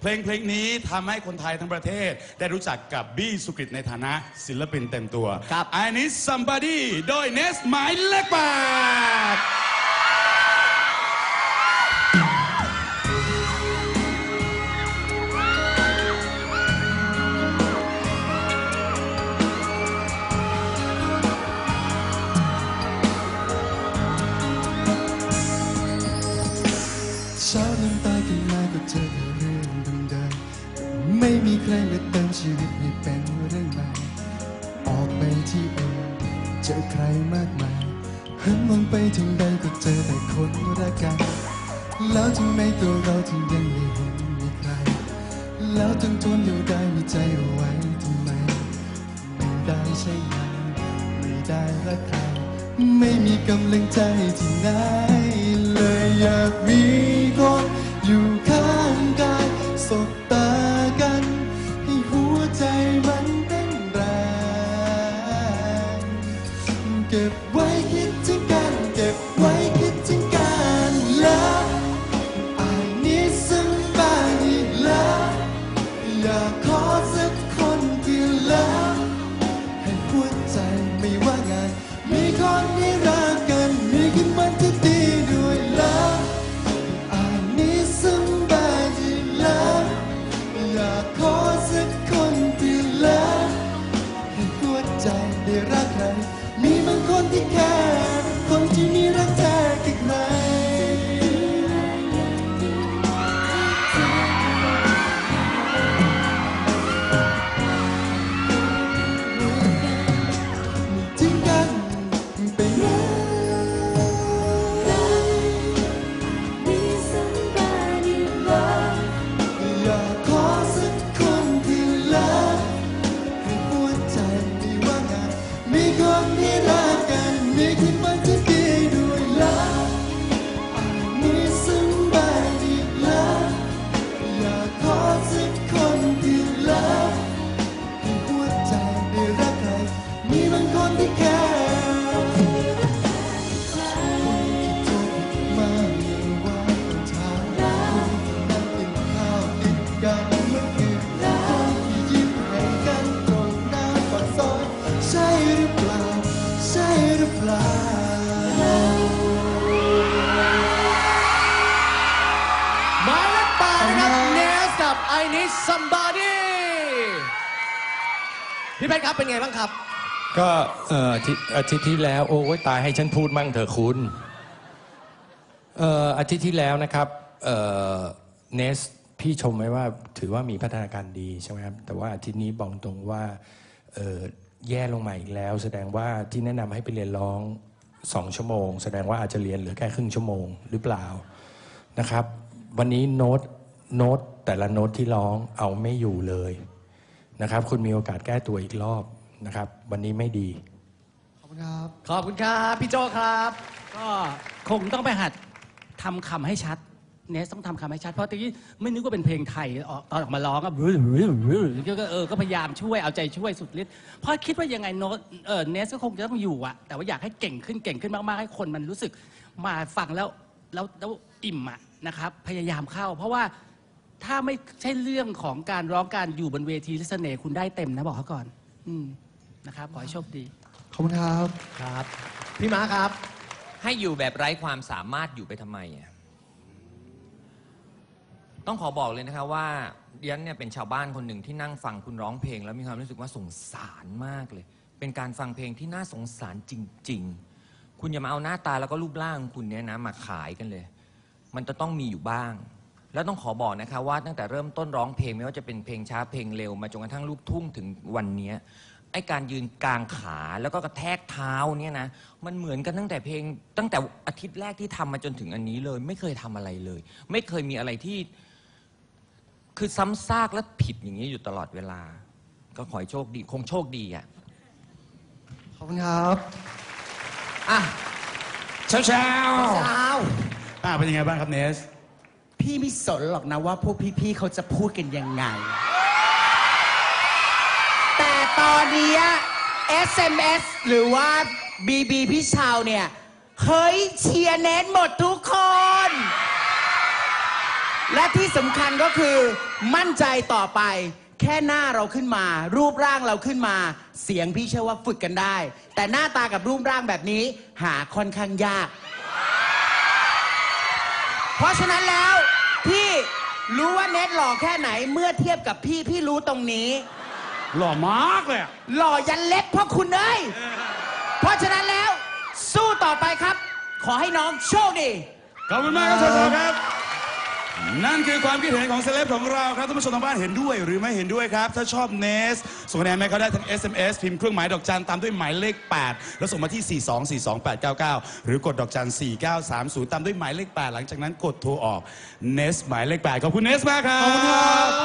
เพลงเพลงนี้ทำให้คนไทยทั้งประเทศ ได้รู้จักกับบี้สุกริตในฐานะศิลปินเต็มตัวครับ I need somebody โดยเนสหมายเลขแปด ไม่เติมชีวิตให้เป็นเรื่องใหม่ ออกไปที่อื่นเจอใครมากมายหันมองไปทางใดก็เจอแต่คนรักกัน แล้วทำไมตัวเราถึงยังไม่เห็นมีใคร แล้วจนทนอยู่ได้มีใจเอาไว้ทำไม ไม่ได้ใช่ไหมไม่ได้รักใคร ไม่มีกำลังใจที่ไหนเลยอยากมีคน เก็ หรือเปล่าหมายเลขแปดนะครับเนสกับ I need somebody พี่เพชรครับเป็นไงบ้างครับ ก็เอ่ออาทิตย์อาทิตย์ที่แล้ว โอ้ยตายให้ฉันพูดมั่งเถอะคุณเอ่ออาทิตย์ที่แล้วนะครับเอ่อเนสพี่ชมไว้ว่าถือว่ามีพัฒนาการดีใช่ไหมครับ แต่ว่าอาทิตย์นี้บอกตรงว่าเอ่อ แย่ลงมาอีกแล้ว แสดงว่าที่แนะนำให้ไปเรียนร้องสองชั่วโมง แสดงว่าอาจจะเรียนเหลือแค่ครึ่งชั่วโมงหรือเปล่านะครับ วันนี้โน้ตโน้ตแต่ละโน้ตที่ร้องเอาไม่อยู่เลยนะครับ คุณมีโอกาสแก้ตัวอีกรอบนะครับ วันนี้ไม่ดี ขอบคุณครับ ขอบคุณครับ พี่โจครับ ก็คงต้องไปหัดทำคำให้ชัด เนสต้องทำคำให้ชัด เพราะตะกี้ไม่นึกว่าเป็นเพลงไทยออกตอนออกมาร้องก็ก็เออก็พยายามช่วยเอาใจช่วยสุดฤทธิ์เพราะคิดว่ายังไงโน้ตเออเนสก็คงจะต้องอยู่อะแต่ว่าอยากให้เก่งขึ้นเก่งขึ้นมากๆให้คนมันรู้สึกมาฟังแล้วแล้วแล้วอิ่มอะนะครับพยายามเข้า เพราะว่าถ้าไม่ใช่เรื่องของการร้องการอยู่บนเวทีและเสน่ห์คุณได้เต็มนะบอกเขาก่อน อืมนะครับขอให้โชคดี ขอบคุณครับ ครับ พี่ม้าครับ ให้อยู่แบบไร้ความสามารถอยู่ไปทำไมอะ ต้องขอบอกเลยนะครับว่าเดียนเนี่ยเป็นชาวบ้านคนหนึ่งที่นั่งฟังคุณร้องเพลง แล้วมีความรู้สึกว่าสงสารมากเลย เป็นการฟังเพลงที่น่าสงสารจริง ๆ คุณอย่ามาเอาหน้าตาแล้วก็รูปร่างคุณเนี่ยนะมาขายกันเลย มันจะต้องมีอยู่บ้าง แล้วต้องขอบอกนะคะว่าตั้งแต่เริ่มต้นร้องเพลงไม่ว่าจะเป็นเพลงช้าเพลงเร็วมาจนกระทั่งลูกทุ่งถึงวันเนี้ยไอการยืนกลางขาแล้วก็กระแทกเท้าเนี่ยนะมันเหมือนกันตั้งแต่เพลงตั้งแต่อาทิตย์แรกที่ทำมาจนถึงอันนี้เลย ไม่เคยทำอะไรเลย ไม่เคยมีอะไรที่ คือซ้ำซากและผิดอย่างนี้อยู่ตลอดเวลา ก็ขอให้โชคดี คงโชคดีอะ ขอบคุณครับอะเช้าเช้าสาวอ่าเป็นยังไงบ้างครับเนส พี่ไม่สนหรอกนะว่าพวกพี่ๆเขาจะพูดกันยังไง แต่ตอนเนี้ย SMS หรือว่า BB พี่ชาวเนี่ย เฮ้ยเชียร์เน้นหมดทุกคน และที่สำคัญก็คือมั่นใจต่อไป แค่หน้าเราขึ้นมา รูปร่างเราขึ้นมา เสียงพี่เชื่อว่าฝึกกันได้ แต่หน้าตากับรูปร่างแบบนี้หาค่อนข้างยาก เพราะฉะนั้นแล้ว พี่รู้ว่าเน็ตหล่อแค่ไหนเมื่อเทียบกับพี่พี่รู้ตรงนี้ หล่อมากเลยอะหล่อยันเล็บพ่อคุณเอ้ยเพราะฉะนั้นแล้ว สู้ต่อไปครับ ขอให้น้องโชคดี ขอบคุณมากครับสาวๆครับ นั่นคือความคิดเห็นของเซเลบของเราครับท่านผู้ชมทางบ้านเห็นด้วยหรือไม่เห็นด้วยครับ ถ้าชอบเนสส่งคะแนนมาเขาได้ทั้ง SMS พิมพ์เครื่องหมายดอกจันตามด้วยหมายเลข 8 แล้วส่งมาที่ 4242899 หรือกดดอกจัน 4930 ตามด้วยหมายเลข 8 หลังจากนั้นกดโทรออกเนสหมายเลข 8 ขอบคุณเนสมากครับ